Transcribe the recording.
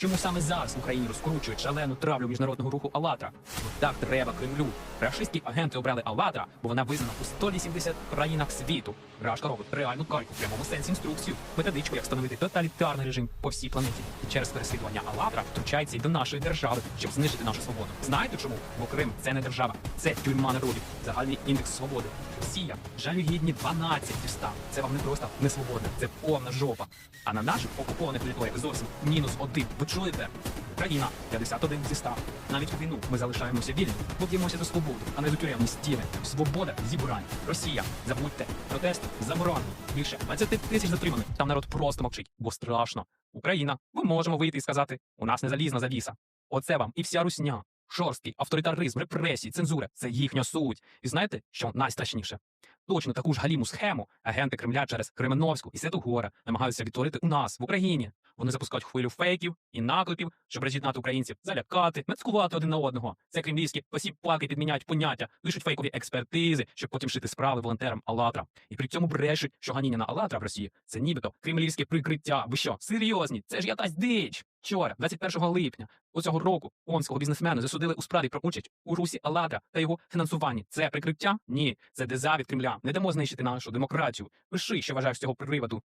Чому саме зараз в Україні розкручують шалену травлю міжнародного руху «АЛЛАТРА»? Бо так треба Кремлю. Рашистські агенти обрали «АЛЛАТРА», бо вона визнана у 180 країнах світу. Рашка робить реальну кальку, в прямому сенсі інструкцію, методичку, як встановити тоталітарний режим по всій планеті. І через переслідування «АЛЛАТРА» втручається і до нашої держави, щоб знищити нашу свободу. Знаєте чому? Бо Крим це не держава, це тюрма народів. Загальний індекс свободи. Росія жалюгідні 12 міста. Це вам не просто не свобода, це повна жопа. А на наших окупованих територіях зовсім мінус один. Чуєте? Україна 51 зі 100. Навіть у війну ми залишаємося вільні, бо б'ємося за свободу, а не за тюремні стіни. Свобода зібрань. Росія, забудьте, протест заборонений. Більше 20 тисяч затриманих. Там народ просто мовчить, бо страшно. Україна, ми можемо вийти і сказати: у нас не залізна завіса. Оце вам і вся русня. Жорсткий авторитаризм, репресії, цензура це їхня суть. І знаєте, що найстрашніше? Точно таку ж галіму схему агенти Кремля через Кременовську і Святогора намагаються відтворити у нас в Україні. Вони запускають хвилю фейків і наклепів, щоб роз'єднати українців, залякати, нацькувати один на одного. Це кремлівські посіпаки підміняють поняття, пишуть фейкові експертизи, щоб потім шити справи волонтерам Алатра. І при цьому брешуть, що ганіння на Алатра в Росії це нібито кремлівське прикриття. Ви що, серйозні? Це ж якась дич. Вчора, 21 липня цього року, омського бізнесмена засудили у справі про участь у русі Алатра та його фінансуванні. Це прикриття? Ні, це деза від Кремля. Не дамо знищити нашу демократію. Пиши, що вважаєш з цього приводу.